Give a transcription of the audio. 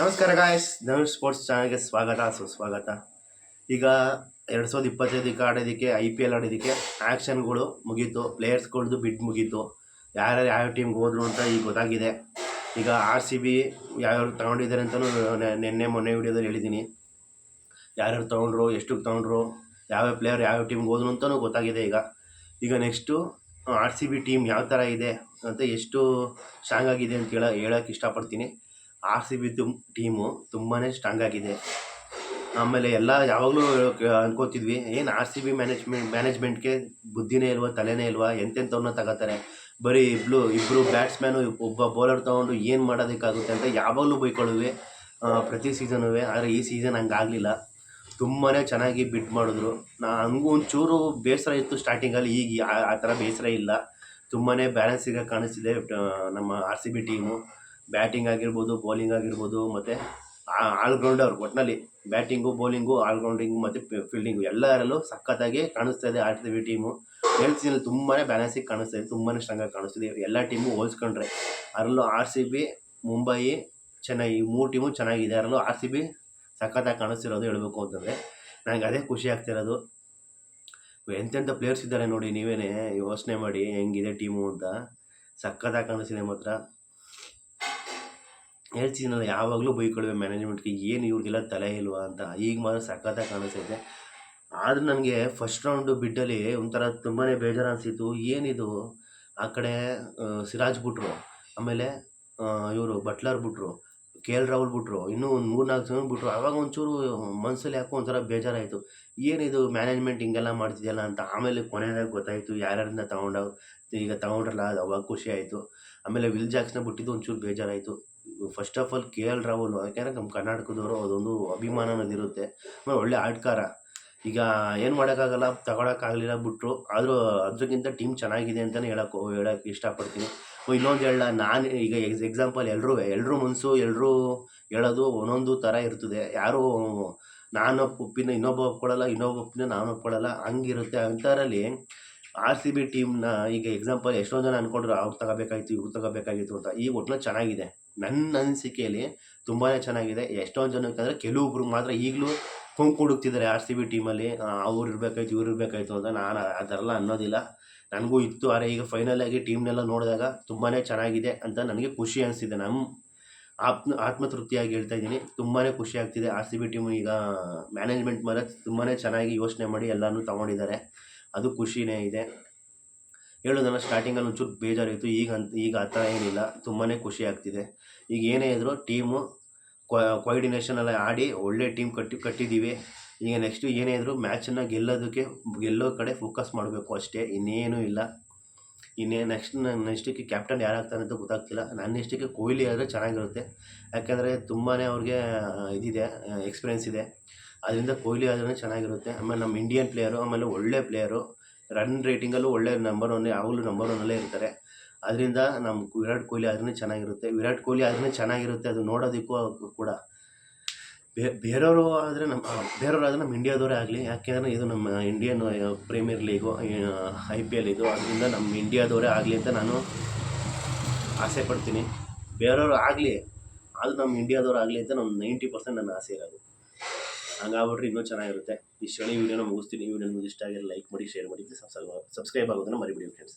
ನಮಸ್ಕಾರ guys Dhanush sports ಚಾನಲ್ಗೆ ಸ್ವಾಗತ, ಸುಸ್ವಾಗತ. ಈಗ ಎರಡು ಸಾವಿರದ ಇಪ್ಪತ್ತೈದಕ್ಕೆ ಆಡೋದಕ್ಕೆ ಐ ಪಿ ಎಲ್ ಆಡೋದಕ್ಕೆ ಆ್ಯಕ್ಷನ್ಗಳು ಮುಗೀತು. ಪ್ಲೇಯರ್ಸ್ಗಳ್ದು ಬಿಡ್ ಮುಗೀತು. ಯಾರ್ಯಾರು ಯಾವ ಟೀಮ್ಗೆ ಹೋದ್ರು ಅಂತ ಈಗ ಗೊತ್ತಾಗಿದೆ. ಈಗ ಆರ್ ಸಿ ಬಿ ಯಾವ್ಯಾರು ತೊಗೊಂಡಿದ್ದಾರೆ ಅಂತಲೂ ನಿನ್ನೆ, ಮೊನ್ನೆ ವಿಡಿಯೋದಲ್ಲಿ ಹೇಳಿದ್ದೀನಿ ಯಾರ್ಯಾರು ತೊಗೊಂಡ್ರು ಎಷ್ಟಕ್ಕೆ ತೊಗೊಂಡ್ರು, ಯಾವ್ಯಾವ ಪ್ಲೇಯರ್ ಯಾವ ಟೀಮ್ಗೆ ಹೋದ್ರು ಅಂತಲೂ ಗೊತ್ತಾಗಿದೆ ಈಗ. ಈಗ next R C B team ಯಾವ ಥರ ಇದೆ ಅಂತ ಎಷ್ಟು ಸ್ಟ್ರಾಂಗ್ ಆಗಿದೆ ಅಂತ ಹೇಳ ಹೇಳೋಕ್ಕೆ ಇಷ್ಟಪಡ್ತೀನಿ. ಆರ್ ಸಿ ಬಿ ತುಮ್, ಟೀಮು ತುಂಬಾ ಸ್ಟ್ರಾಂಗ್ ಆಗಿದೆ. ಆಮೇಲೆ ಎಲ್ಲ ಯಾವಾಗಲೂ ಅನ್ಕೋತಿದ್ವಿ, ಏನು ಆರ್ ಸಿ ಬಿ ಮ್ಯಾನೇಜ್ಮೆಂಟ್ ಮ್ಯಾನೇಜ್ಮೆಂಟ್ಗೆ ಬುದ್ಧಿನೇ ಇಲ್ವಾ, ತಲೆನೇ ಇಲ್ವಾ ಎಂತೆಂಥವ್ರನ್ನ ತಗೋತಾರೆ? ಬರೀ ಇಬ್ರು ಇಬ್ಬರು ಬ್ಯಾಟ್ಸ್ಮ್ಯಾನು, ಒಬ್ಬ ಬೌಲರ್ ತೊಗೊಂಡು ಏನು ಮಾಡೋದಕ್ಕಾಗುತ್ತೆ ಅಂತ ಯಾವಾಗಲೂ ಬೈಕೊಳ್ಳುವೆ ಪ್ರತಿ ಸೀಸನು ಆದರೆ ಈ ಸೀಸನ್ ಹಂಗಾಗಲಿಲ್ಲ. ತುಂಬಾ ಚೆನ್ನಾಗಿ ಬಿಟ್ ಮಾಡಿದ್ರು. ನಾ, ಹಂಗೂ ಒಂಚೂರು ಬೇಸರ ಇತ್ತು ಸ್ಟಾರ್ಟಿಂಗಲ್ಲಿ, ಈಗ ಆ- ಥರ ಬೇಸರ ಇಲ್ಲ. ತುಂಬಾ ಬ್ಯಾಲೆನ್ಸ್ ಈಗ ಕಾಣಿಸ್ತಿದೆ ನಮ್ಮ R C B team. Batting ಆಗಿರ್ಬೋದು, ಬೌಲಿಂಗ್ ಆಗಿರ್ಬೋದು, ಮತ್ತು ಆಲ್ರೌಂಡರ್ ಒಟ್ಟಿನಲ್ಲಿ ಬ್ಯಾಟಿಂಗು, ಬೌಲಿಂಗು, ಆಲ್ರೌಂಡಿಂಗು, ಮತ್ತು ಫೀಲ್ಡಿಂಗು ಎಲ್ಲರಲ್ಲೂ ಸಖತ್ತಾಗಿ ಕಾಣಿಸ್ತಾ ಇದೆ ಆರ್ ಸಿ ಬಿ ಟೀಮು ಹೇಳ್ತೀನಿ ತುಂಬಾ ಬ್ಯಾಲೆನ್ಸಿಗೆ ಕಾಣಿಸ್ತಾ ಇದೆ ತುಂಬಾ ಸ್ಟ್ರಾಂಗಾಗಿ ಕಾಣಿಸ್ತಿದೆ ಎಲ್ಲ ಟೀಮು ಹೋಲ್ಸ್ಕೊಂಡ್ರೆ ಅದರಲ್ಲೂ R C B, Mumbai, Chennai ಮೂರು ಟೀಮು ಚೆನ್ನಾಗಿದೆ. ಅದರಲ್ಲೂ ಆರ್ ಸಿ ಬಿ ಸಖತ್ತಾಗಿ ಕಾಣಿಸ್ತಿರೋದು ಹೇಳಬೇಕು ಅಂತಂದರೆ ನನಗೆ ಅದೇ ಖುಷಿ ಆಗ್ತಿರೋದು ಎಂತೆಂಥ ಪ್ಲೇಯರ್ಸ್ ಇದ್ದಾರೆ ನೋಡಿ ನೀವೇನೇ ಯೋಚನೆ ಮಾಡಿ ಹೆಂಗಿದೆ ಟೀಮು ಅಂತ. ಸಖತ್ತಾಗಿ ಕಾಣಿಸ್ತಿದೆ ಮಾತ್ರ. ಹೇಳ್ತೀನಲ್ಲ ಯಾವಾಗಲೂ ಬೈಕೊಳ್ಳುವೆ ಮ್ಯಾನೇಜ್ಮೆಂಟ್ಗೆ ಏನು ಇವ್ರಿಗೆಲ್ಲ ತಲೆ ಇಲ್ವಾ ಅಂತ, ಈಗ ಮಾತ್ರ ಸಖತ್ತಾಗಿ ಕಾಣಿಸ್ತೈತೆ ಆದ್ರೆ ನನಗೆ ಫಸ್ಟ್ ರೌಂಡು ಬಿಡ್ಡಲ್ಲಿ ಒಂಥರ ತುಂಬಾ ಬೇಜಾರು ಅನಿಸಿತು ಏನಿದು? ಆ ಕಡೆ ಸಿರಾಜ್ ಬಿಟ್ರು. ಆಮೇಲೆ ಇವರು ಬಟ್ಲರ್ ಬಿಟ್ರು ಕೆ ಎಲ್ ರಾಹುಲ್ ಬಿಟ್ರು, ಇನ್ನೂ ಒಂದು ಮೂರು ನಾಲ್ಕು ಜನ ಬಿಟ್ರು. ಆವಾಗ ಒಂಚೂರು ಮನಸ್ಸಲ್ಲಿ ಯಾಕೋ ಒಂಥರ ಬೇಜಾರಾಯಿತು. ಏನಿದು ಮ್ಯಾನೇಜ್ಮೆಂಟ್ ಹಿಂಗೆಲ್ಲ ಮಾಡ್ತಿದೆಯಲ್ಲ ಅಂತ ಆಮೇಲೆ ಕೊನೆಯದಾಗ ಗೊತ್ತಾಯಿತು ಯಾರ್ಯಾರನ್ನ ತೊಗೊಂಡು, ಈಗ ತಗೊಂಡ್ರಲ್ಲ ಅದು ಅವಾಗ ಖುಷಿ ಆಯಿತು. ಆಮೇಲೆ ವಿಲ್ ಜಾಕ್ಸ್ನ ಬಿಟ್ಟಿದ್ದು ಒಂಚೂರು ಬೇಜಾರಾಯಿತು. First of all K L Rahul, ಯಾಕೆಂದರೆ ನಮ್ಮ ಕರ್ನಾಟಕದವರು ಅದೊಂದು ಅಭಿಮಾನ ಅನ್ನೋದಿರುತ್ತೆ. ಆಮೇಲೆ ಒಳ್ಳೆ ಆಟಗಾರ. ಈಗ ಏನು ಮಾಡೋಕ್ಕಾಗಲ್ಲ, ತಗೊಳಕ್ಕಾಗಲಿಲ್ಲ ಬಿಟ್ಟರು ಆದರೂ ಅದಕ್ಕಿಂತ ಟೀಮ್ ಚೆನ್ನಾಗಿದೆ ಅಂತಲೇ ಹೇಳಕ್ಕೆ ಹೇಳೋಕ್ಕೆ ಇಷ್ಟಪಡ್ತೀನಿ. ಇನ್ನೊಂದು ಹೇಳ, ನಾನು ಈಗ ಎಕ್ಸ್ ಎಕ್ಸಾಂಪಲ್ ಎಲ್ಲರೂ ಎಲ್ಲರೂ ಮನಸ್ಸು ಎಲ್ಲರೂ ಹೇಳೋದು ಒಂದೊಂದು ಥರ ಇರ್ತದೆ. ಯಾರು ನಾನು ಒಪ್ಪಿನ, ಇನ್ನೊಬ್ಬ ಒಪ್ಕೊಳ್ಳಲ್ಲ ಇನ್ನೊಬ್ಬ ಒಪ್ಪಿನ ನಾನು ಒಪ್ಕೊಳ್ಳಲ್ಲ ಹಂಗಿರುತ್ತೆ. ಅಂಥದ್ರಲ್ಲಿ ಆರ್ ಸಿ ಬಿ ಟೀಮ್ನ ಈಗ ಎಕ್ಸಾಂಪಲ್ ಎಷ್ಟೊಂದು ಜನ ಅಂದ್ಕೊಂಡ್ರು ಅವ್ರು ತಗೋಬೇಕಾಗಿತ್ತು, ಇವ್ರು ತಗೋಬೇಕಾಗಿತ್ತು ಅಂತ. ಈ ಒಟ್ಟಿನ ಚೆನ್ನಾಗಿದೆ. ನನ್ನ ಅನಿಸಿಕೆಯಲ್ಲಿ ತುಂಬಾ ಚೆನ್ನಾಗಿದೆ. ಎಷ್ಟೊಂದು ಜನಕ್ಕೆ ಕೆಲವೊಬ್ರು ಮಾತ್ರ ಈಗಲೂ ಕುಂಕು ಹುಡುಕ್ತಿದ್ದಾರೆ ಆರ್ ಸಿ ಬಿ ಟೀಮಲ್ಲಿ ಅವ್ರು ಇರಬೇಕಾಯ್ತು, ಇವ್ರು ಇರಬೇಕಾಯ್ತು ಅಂತ. ನಾನು ಆ ಅನ್ನೋದಿಲ್ಲ. ನನಗೂ ಇತ್ತು. ಆದರೆ ಈಗ ಫೈನಲ್ ಆಗಿ ಟೀಮ್ನೆಲ್ಲ ನೋಡಿದಾಗ ತುಂಬಾ ಚೆನ್ನಾಗಿದೆ ಅಂತ ನನಗೆ ಖುಷಿ ಅನಿಸಿದೆ. ನಮ್ಮ ಆತ್ಮ, ಆತ್ಮತೃಪ್ತಿಯಾಗಿ ಹೇಳ್ತಾ ಇದ್ದೀನಿ. ತುಂಬಾ ಖುಷಿ ಆಗ್ತಿದೆ. ಆರ್ ಸಿ ಬಿ ಟೀಮ್ ಈಗ ಮ್ಯಾನೇಜ್ಮೆಂಟ್ ಮೇಲೆ ತುಂಬಾ ಚೆನ್ನಾಗಿ ಯೋಚನೆ ಮಾಡಿ ಎಲ್ಲನೂ ತೊಗೊಂಡಿದ್ದಾರೆ. ಅದು ಖುಷಿನೇ ಇದೆ. ಹೇಳೋದಲ್ಲ ಸ್ಟಾರ್ಟಿಂಗಲ್ಲಿ ಒಂಚೂರು ಬೇಜಾರಿತ್ತು ಈಗ ಅಂತ, ಈಗ ಆ ಥರ ಏನಿಲ್ಲ. ತುಂಬಾ ಖುಷಿ ಆಗ್ತಿದೆ. ಈಗ ಏನೇ ಇದ್ದರೂ ಟೀಮು ಕೋಆರ್ಡಿನೇಷನ್ ಎಲ್ಲ ಆಡಿ ಒಳ್ಳೆ ಟೀಮ್ ಕಟ್ಟಿ ಕಟ್ಟಿದ್ದೀವಿ ಈಗ ನೆಕ್ಸ್ಟು ಏನೇ ಇದ್ದರೂ ಮ್ಯಾಚನ್ನು ಗೆಲ್ಲೋದಕ್ಕೆ, ಗೆಲ್ಲೋ ಕಡೆ ಫೋಕಸ್ ಮಾಡಬೇಕು ಅಷ್ಟೇ. ಇನ್ನೇನೂ ಇಲ್ಲ. ಇನ್ನೇ ನೆಕ್ಸ್ಟ್ ನನ್ನ ಇಷ್ಟಕ್ಕೆ ಕ್ಯಾಪ್ಟನ್ ಯಾರಾಗ್ತಾನೆ ಅಂತ ಗೊತ್ತಾಗ್ತಿಲ್ಲ. ನನ್ನ ಇಷ್ಟಕ್ಕೆ ಕೊಹ್ಲಿ ಆದರೆ ಚೆನ್ನಾಗಿರುತ್ತೆ. ಯಾಕೆಂದರೆ ತುಂಬಾ ಅವ್ರಿಗೆ, ಇದಿದೆ ಎಕ್ಸ್ಪೀರಿಯೆನ್ಸ್ ಇದೆ. ಅದರಿಂದ ಕೊಹ್ಲಿ ಆದ್ರೆ ಚೆನ್ನಾಗಿರುತ್ತೆ. ಆಮೇಲೆ ನಮ್ಮ ಇಂಡಿಯನ್ ಪ್ಲೇಯರು ಆಮೇಲೆ ಒಳ್ಳೆ ಪ್ಲೇಯರು ರನ್ ರೇಟಿಂಗಲ್ಲೂ ಒಳ್ಳೆ ನಂಬರ್ ಒನ್ ಯಾವಾಗಲೂ ನಂಬರ್ ಒನ್ನಲ್ಲೇ ಇರ್ತಾರೆ. ಅದರಿಂದ ನಮ್ಮ ವಿರಾಟ್ ಕೊಹ್ಲಿ ಆದ್ರೂ ಚೆನ್ನಾಗಿರುತ್ತೆ. ವಿರಾಟ್ ಕೊಹ್ಲಿ ಆದ್ರೂ ಚೆನ್ನಾಗಿರುತ್ತೆ ಅದು ನೋಡೋದಕ್ಕೂ ಕೂಡ. ಬೇರೆಯವರು ಆದರೆ ನಮ್ಮ ಬೇರೆಯವರು ಆದರೆ ನಮ್ಮ ಇಂಡಿಯಾದವರೇ ಆಗಲಿ. ಯಾಕೆಂದರೆ ಇದು ನಮ್ಮ Indian premier league I P L ಇದು. ಅದರಿಂದ ನಮ್ಮ ಇಂಡಿಯಾದವರೇ ಆಗಲಿ ಅಂತ ನಾನು ಆಸೆ ಪಡ್ತೀನಿ. ಬೇರೆಯವರು ಆಗಲಿ, ಆದರೂ ನಮ್ಮ ಇಂಡಿಯಾದವ್ರು ಆಗಲಿ ಅಂತ ನಮ್ಮ ನೈಂಟಿ ಪರ್ಸೆಂಟ್ ನನ್ನ ಆಸೆ ಇರೋದು. ಹಂಗಾಗ್ಬಿಟ್ರೆ ಇನ್ನೂ ಚೆನ್ನಾಗಿರುತ್ತೆ. ಇಷ್ಟು ಹೇಳಿ ವಿಡಿಯೋನ ಮುಗಿಸ್ತೀನಿ. ವಿಡಿಯೋ ನಿಮ್ಗೆ ಇಷ್ಟ ಲೈಕ್ ಮಾಡಿ ಶೇರ್ ಮಾಡಿ ಸಬ್ಸ್ಕ್ರೈಬ್ ಆಗೋದನ್ನು ಮರಿಬಿಡಿ ಫ್ರೆಂಡ್ಸ್